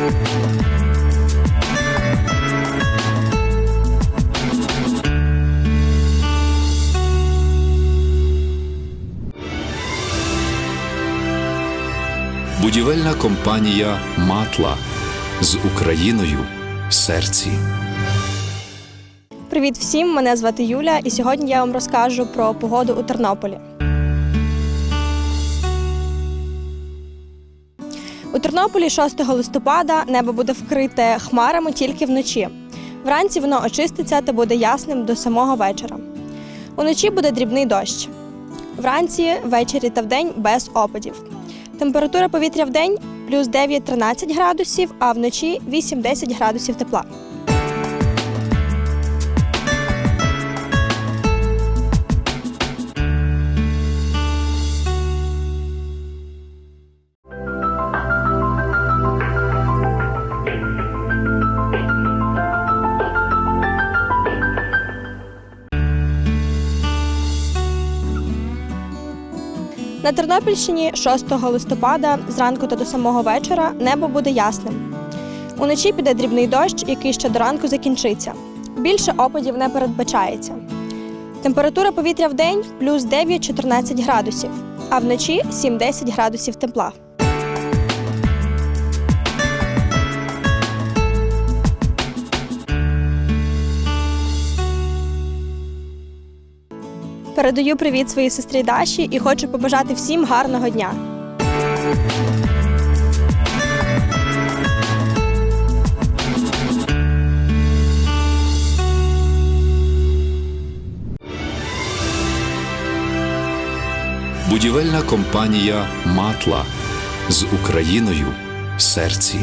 Будівельна компанія Матла з Україною в серці. Привіт всім! Мене звати Юля, і сьогодні я вам розкажу про погоду у Тернополі. У Тернополі 6 листопада небо буде вкрите хмарами тільки вночі. Вранці воно очиститься та буде ясним до самого вечора. Уночі буде дрібний дощ. Вранці, ввечері та вдень без опадів. Температура повітря в день плюс 9-13 градусів, а вночі 8-10 градусів тепла. На Тернопільщині 6 листопада зранку та до самого вечора небо буде ясним. Уночі піде дрібний дощ, який ще до ранку закінчиться. Більше опадів не передбачається. Температура повітря в день плюс 9-14 градусів, а вночі 7-10 градусів тепла. Передаю привіт своїй сестрі Даші і хочу побажати всім гарного дня. Будівельна компанія Матла з Україною в серці.